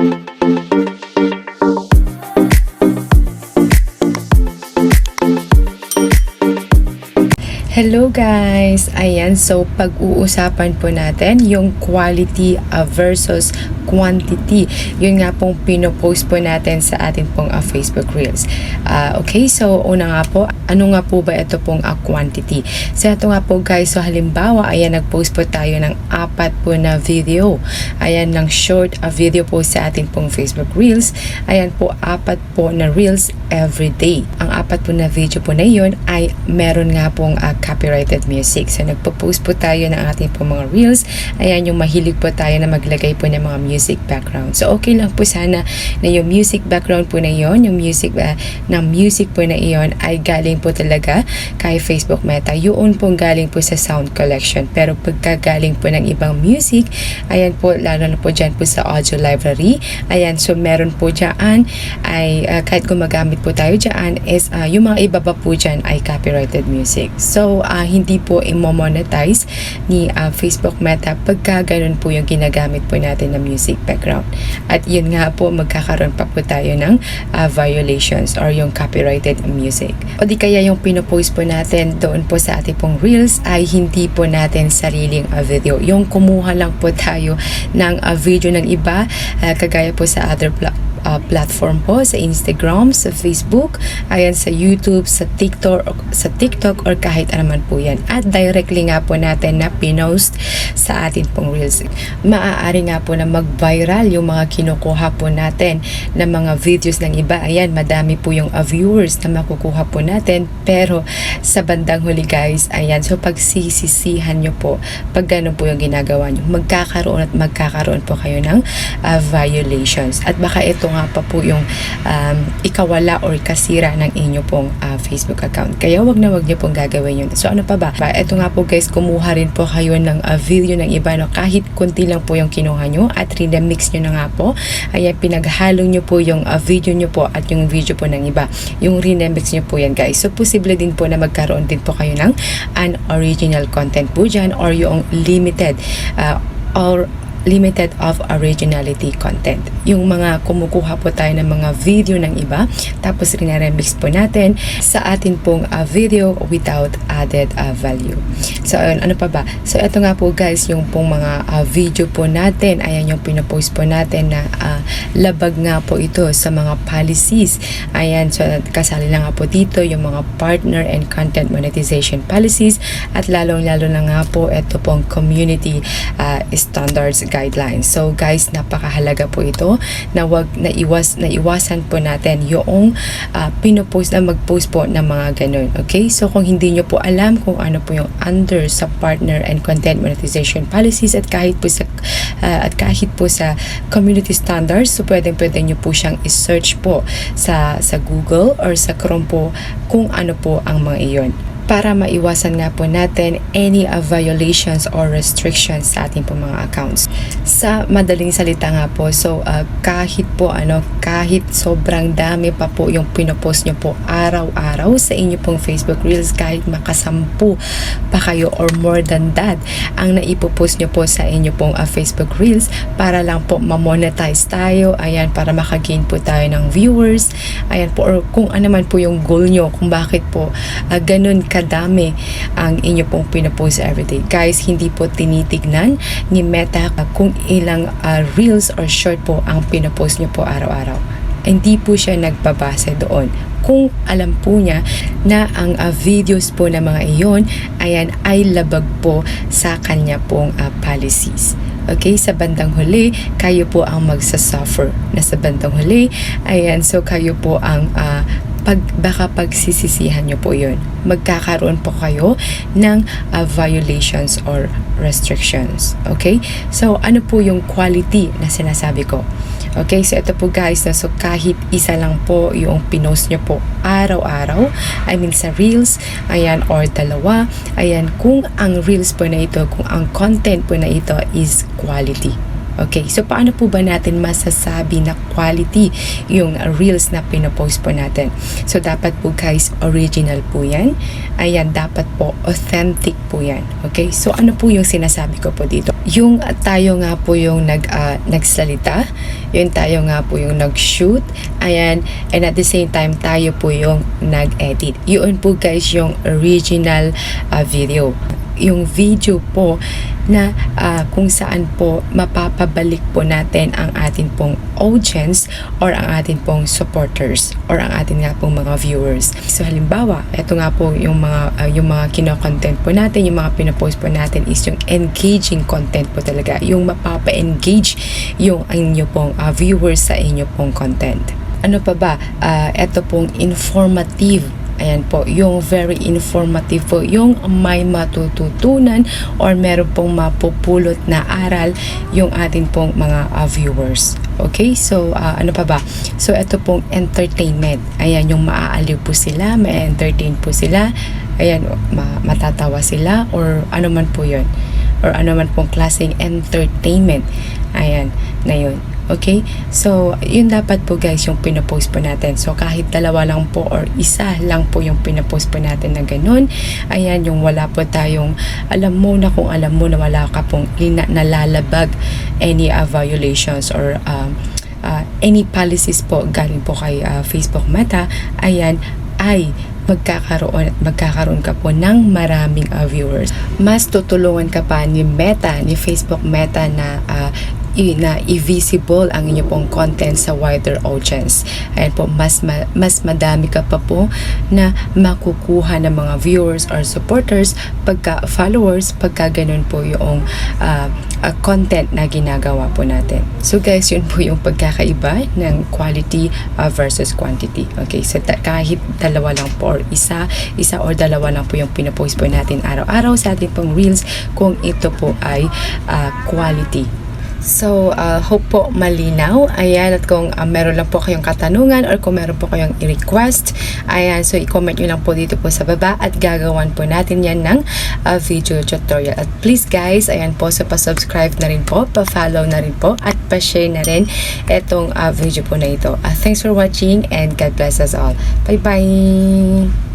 Hello guys! Ayan, so pag-uusapan po natin yung quality versus quantity. Yun nga pong pinopost po natin sa atin pong uh, Facebook Reels. Uh, okay, so una nga po, ano nga po ba ito pong uh, quantity? So ito nga po guys, so halimbawa, ayan, nag-post po tayo ng apat po na video. Ayan, ng short uh, video po sa atin pong Facebook Reels. Ayan po, apat po na Reels every day. Ang apat po na video po na yun ay meron nga pong uh, copyrighted music. So nagpo-post po tayo ng ating po mga reels. Ayan yung mahilig po tayo na maglagay po ng mga music background. So okay lang po sana na yung music background po na yon, yung music uh, ng music po na iyon ay galing po talaga kay Facebook Meta. Yun pong galing po sa sound collection. Pero pagka galing po ng ibang music, ayan po lalo na po dyan po sa audio library. Ayan so meron po dyan ay uh, kahit gumagamit po tayo dyan is uh, yung mga iba pa po dyan ay copyrighted music. So uh, hindi po i-monetize ni uh, Facebook Meta pagka ganun po yung ginagamit po natin na music background. At yun nga po magkakaroon pa po tayo ng uh, violations or yung copyrighted music. O di kaya yung pinopost po natin doon po sa ating pong reels ay hindi po natin sariling uh, video. Yung kumuha lang po tayo ng uh, video ng iba uh, kagaya po sa other pla- uh, platform po sa Instagram, sa Facebook, ayan sa YouTube, sa TikTok, sa TikTok or kahit anuman po yan. At directly nga po natin na pinost sa atin pong Reels. Maaari nga po na mag-viral yung mga kinukuha po natin na mga videos ng iba. Ayan, madami po yung uh, viewers na makukuha po natin. Pero sa bandang huli guys, ayan, so pagsisisihan nyo po pag ganun po yung ginagawa nyo, magkakaroon at magkakaroon po kayo ng uh, violations. At baka ito nga pa po yung um, ikawala or kasira ng inyo pong uh, Facebook account. Kaya wag na wag niyo pong gagawin yun. So ano pa ba? Ito nga po guys, kumuha rin po kayo ng uh, video ng iba no? kahit konti lang po yung kinuha nyo at remix nyo na nga po. Ayan, pinaghalo nyo po yung uh, video nyo po at yung video po ng iba. Yung remix nyo po yan guys. So posible din po na magkaroon din po kayo ng unoriginal content po dyan or yung limited uh, or limited of originality content. Yung mga kumukuha po tayo ng mga video ng iba, tapos rinaremix po natin sa atin pong uh, video without added uh, value. So, ayun, ano pa ba? So, ito nga po guys, yung pong mga uh, video po natin, ayan yung pinopost po natin na uh, labag nga po ito sa mga policies. Ayan, so kasali na nga po dito yung mga partner and content monetization policies at lalong-lalo na nga po ito pong community uh, standards guidelines. So guys, napakahalaga po ito na wag na iwas na iwasan po natin yung uh, pinopost na mag-post po ng mga ganun. Okay? So kung hindi nyo po alam kung ano po yung under sa partner and content monetization policies at kahit po sa uh, at kahit po sa community standards, so pwedeng pwedeng nyo po siyang i-search po sa sa Google or sa Chrome po kung ano po ang mga iyon para maiwasan nga po natin any uh, violations or restrictions sa ating po mga accounts. Sa madaling salita nga po, so uh, kahit po ano, kahit sobrang dami pa po yung pinopost nyo po araw-araw sa inyo pong Facebook Reels, kahit makasampu pa kayo or more than that, ang naipopost nyo po sa inyo pong uh, Facebook Reels para lang po ma-monetize tayo, ayan, para makagain po tayo ng viewers, ayan po, or kung ano man po yung goal nyo, kung bakit po uh, ganun ka kadami ang inyo pong pinapost everyday. Guys, hindi po tinitignan ni Meta kung ilang uh, reels or short po ang pinapost nyo po araw-araw. Hindi po siya nagbabase doon kung alam po niya na ang uh, videos po ng mga iyon ayan ay labag po sa kanya pong uh, policies. Okay, sa bandang huli, kayo po ang magsasuffer. Na sa bandang huli, ayan, so kayo po ang uh, pag baka pagsisisihan nyo po yun. Magkakaroon po kayo ng uh, violations or restrictions. Okay? So, ano po yung quality na sinasabi ko? Okay, so ito po guys, na so kahit isa lang po yung pinost nyo po araw-araw, I mean sa Reels, ayan, or dalawa, ayan, kung ang Reels po na ito, kung ang content po na ito is quality. Okay, so paano po ba natin masasabi na quality yung reels na pinopost po natin? So dapat po guys, original po yan. Ayan, dapat po authentic po yan. Okay, so ano po yung sinasabi ko po dito? yung tayo nga po yung nag ah, nagsalita, yung tayo nga po yung nag-shoot, ayan, and at the same time tayo po yung nag-edit. Yun po guys yung original ah, video. Yung video po na ah, kung saan po mapapabalik po natin ang atin pong audience or ang atin pong supporters or ang atin nga pong mga viewers. So halimbawa, ito nga po yung mga ah, yung mga kino-content po natin, yung mga pinopost po natin is yung engaging content po talaga, yung mapapa-engage yung inyo pong ah, viewers sa inyo pong content. Ano pa ba? Ah, ito pong informative Ayan po, yung very informative po, yung may matututunan or meron pong mapupulot na aral yung atin pong mga ah, viewers. Okay, so ah, ano pa ba? So ito pong entertainment. Ayan, yung maaaliw po sila, ma-entertain po sila. Ayan, ma- matatawa sila or ano man po yun. Or ano man pong klaseng entertainment. Ayan, na yun. Okay? So, yun dapat po guys yung pinopost po natin. So, kahit dalawa lang po or isa lang po yung pinopost po natin na ganun. Ayan, yung wala po tayong, alam mo na kung alam mo na wala ka pong lina, nalalabag any uh, violations or um, uh, any policies po galing po kay uh, Facebook Meta, ayan, ay magkakaroon at magkakaroon ka po ng maraming uh, viewers. Mas tutulungan ka pa ni Meta, ni Facebook Meta na uh, na i-visible ang inyo pong content sa wider audience. Ayan po, mas, ma- mas madami ka pa po na makukuha ng mga viewers or supporters pagka followers, pagka ganun po yung ah, ah, content na ginagawa po natin. So guys, yun po yung pagkakaiba ng quality ah, versus quantity. Okay, so ta- kahit dalawa lang po or isa, isa or dalawa lang po yung pinopost po natin araw-araw sa ating pong reels kung ito po ay ah, quality So, uh, hope po malinaw. Ayan, at kung uh, meron lang po kayong katanungan or kung meron po kayong i-request, ayan, so i-comment nyo lang po dito po sa baba at gagawan po natin yan ng uh, video tutorial. At please guys, ayan po, so pa-subscribe na rin po, pa-follow na rin po, at pa-share na rin itong uh, video po na ito. Uh, thanks for watching and God bless us all. Bye-bye!